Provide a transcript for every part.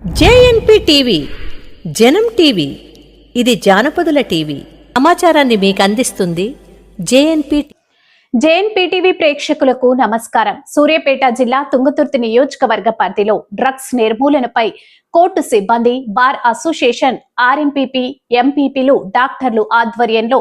JNP TV జనం TV ఇది జానపదుల TV. సమాచారాన్ని మీకు అందిస్తుంది జేఎన్పి జేఎన్పీటీవీ ప్రేక్షకులకు నమస్కారం. సూర్యాపేట జిల్లా తుంగతుర్తి నియోజకవర్గ పరిధిలో డ్రగ్స్ నిర్మూలనపై కోర్టు సిబ్బంది బార్ అసోసియేషన్ ఆర్ఎంపీపీ ఎంపీపీలు డాక్టర్లు ఆధ్వర్యంలో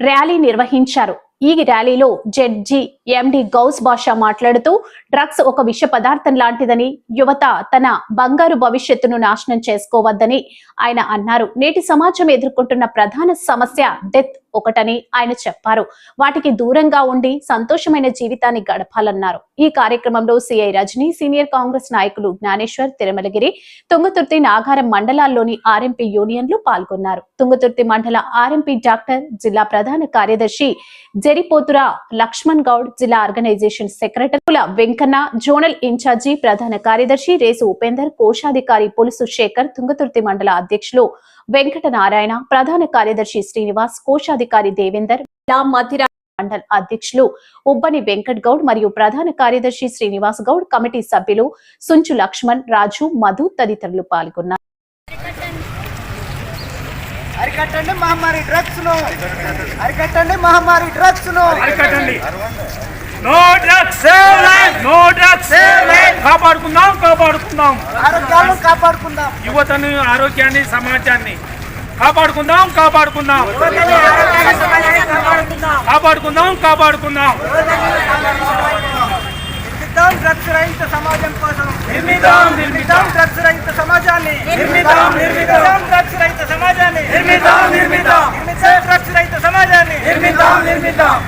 ర్యాలీ నిర్వహించారు. ఈ ర్యాలీలో జడ్జి ఎండి గౌస్ బాషా మాట్లాడుతూ డ్రగ్స్ ఒక విష పదార్థం లాంటిదని యువత తన బంగారు భవిష్యత్తును నాశనం చేసుకోవద్దని ఆయన అన్నారు. నేటి సమాజం ఎదుర్కొంటున్న ప్రధాన సమస్య డెత్ ఒకటని ఆయన చెప్పారు. వాటికి దూరంగా ఉండి సంతోషమైన జీవితాన్ని గడపాలన్నారు. ఈ కార్యక్రమంలో సిఐ రజని సీనియర్ కాంగ్రెస్ నాయకులు జ్ఞానేశ్వర్ తిరుమలగిరి తుంగతుర్తి నాగారం మండలాల్లోని ఆర్ఎంపీ యూనియన్లు పాల్గొన్నారు. తుంగతుర్తి మండల ఆర్ఎంపీ డాక్టర్ జిల్లా ప్రధాన కార్యదర్శి జరిపోతురా లక్ష్మణ్ గౌడ్ జిల్లా ఆర్గనైజేషన్ సెక్రటరీల వెంకన్న జోనల్ ఇన్ఛార్జి ప్రధాన కార్యదర్శి రేసు ఉపేందర్ కోశాధికారి పులుసు శేఖర్ తుంగతుర్తి మండల అధ్యక్షులు వెంకట నారాయణ ప్రధాన కార్యదర్శి శ్రీనివాస్ కోశాధికారి దేవేందర్ జిల్లా మధిర మండల్ అధ్యక్షులు ఉబ్బని వెంకట్ గౌడ్ మరియు ప్రధాన కార్యదర్శి శ్రీనివాస్ గౌడ్ కమిటీ సభ్యులు సుంచు లక్ష్మణ్ రాజు మధు తదితరులు పాల్గొన్నారు. అరికట్టండి మహమ్మారి డ్రగ్స్ను అరికట్టండి మహమ్మారి డ్రగ్స్ను అరికట్టండి no drugs save life no drugs save life కాపాడుకుందాం కాపాడుకుందాం. ఆరోగ్యాలను కాపాడుకుందాం. యువతను ఆరోగ్యాన్ని సమాజాన్ని కాపాడుకుందాం కాపాడుకుందాం. కాపాడుకుందాం. కాపాడుకుందాం. నిర్మిద్దాం డ్రగ్స్ రహిత సమాజం కోసం. నిర్మిద్దాం, నిర్మిద్దాం. డ్రగ్స్ రహిత సమాజాన్ని. నిర్మిద్దాం, నిర్మిద్దాం. డ్రగ్స్ రహిత సమాజాన్ని. నిర్మిద్దాం, నిర్మిద్దాం. నిర్మిద్దాం డ్రగ్స్ రహిత సమాజాన్ని. నిర్మిద్దాం నిర్మిద్దాం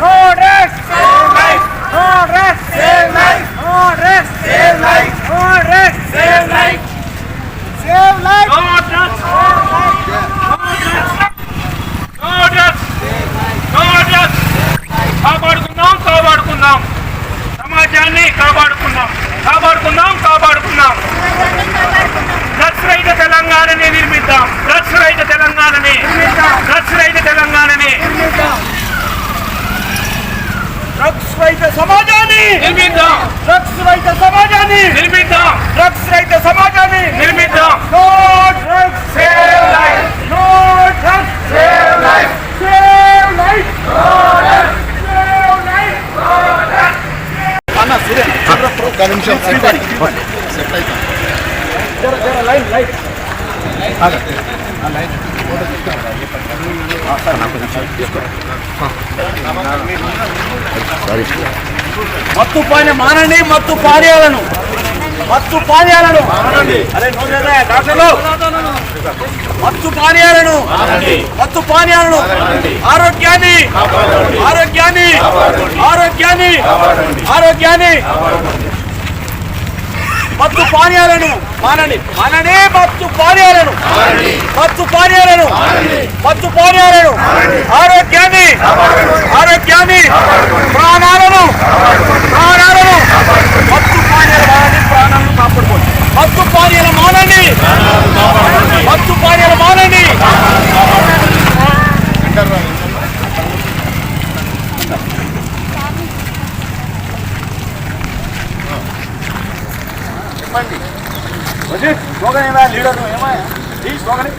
no drugs save life no drugs save life no drugs save life no drugs save life save life no drugs no drugs no drugs కాపాడుకుందాం కాపాడుకుందాం సమాజాన్ని కాపాడుకుందాం. కాపాడుకుందాం కాపాడుకుందాం. డ్రగ్స్ రహిత తెలంగాణని నిర్మిద్దాం. డ్రగ్స్ రహిత తెలంగాణని. డ్రగ్స్ రహిత తెలంగాణని. డ్రగ్స్ రహిత సమాజాన్ని. నిర్మిద్దాం. డ్రగ్స్ రహిత సమాజాన్ని. నిర్మిద్దాం. డ్రగ్స్ రహిత సమాజాన్ని. నిర్మిద్దాం no drugs save life no drugs save life save life save life ఒక్క నిమిషం సెట్ అవుతా మత్తు పాని మానండి మత్తు పానీయాలను మత్తు పానీయాలను డాక్టర్లు. మత్తు పానీయాలను మత్తు పానీయాలను ఆరోగ్యాన్ని. ఆరోగ్యాన్ని. ఆరోగ్యాన్ని. ఆరోగ్యాన్ని. మత్తు పానీయాలను మానండి. మానండి మత్తు పానీయాలను. మత్తు పానీయాలను. మత్తు పానీయాలను. ఆరోగ్యాన్ని. ఆరోగ్యాన్ని. ప్రాణాలను. ప్రాణాలను. మత్తు పానీయాలు మానండి. ప్రాణాలను కాపాడుకోండి. మత్తు పానీయాలు మానండి. మత్తు పానీయాలు మానండి. చెప్పండి. స్లోగన్ ఏమా లీడర్ ఏమా ఈ స్లోగన్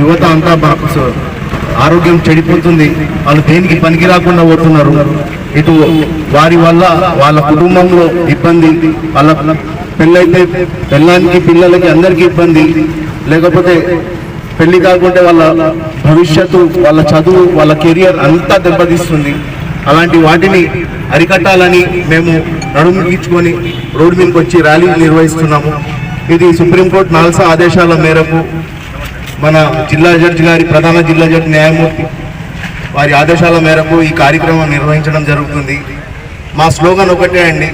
యువత అంతా బాగా ఆరోగ్యం చెడిపోతుంది. వాళ్ళు దేనికి పనికి రాకుండా పోతున్నారు. ఇటు వారి వల్ల వాళ్ళ కుటుంబంలో ఇబ్బంది వాళ్ళ పెళ్ళైతే పెళ్ళానికి పిల్లలకి అందరికీ ఇబ్బంది. లేకపోతే పెళ్ళి కాకుంటే వాళ్ళ భవిష్యత్తు వాళ్ళ చదువు వాళ్ళ కెరియర్ అంతా దెబ్బతీస్తుంది. అలాంటి వాటిని అరికట్టాలని మేము నడుము గీచుకొని రోడ్డు మీదకి వచ్చి ర్యాలీ నిర్వహిస్తున్నాము. ఇది సుప్రీంకోర్టు నాల్సా ఆదేశాల మేరకు మన జిల్లా జడ్జి గారి ప్రధాన జిల్లా జడ్జి న్యాయమూర్తి వారి ఆదేశాల మేరకు ఈ కార్యక్రమం నిర్వహించడం జరుగుతుంది. మా స్లోగన్ ఒకటే అండి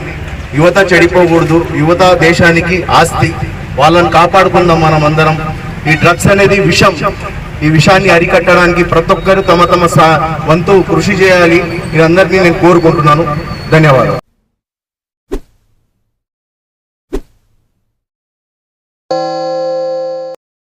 యువత చెడిపోకూడదు యువత దేశానికి ఆస్తి వాళ్ళని కాపాడుకుందాం మనం అందరం. ఈ డ్రగ్స్ అనేది విషం. ఈ విషయాన్ని అరికట్టడానికి ప్రతి ఒక్కరు తమ తమ వంతు కృషి చేయాలి. మీరందరినీ నేను కోరుకుంటున్నాను. ధన్యవాదాలు.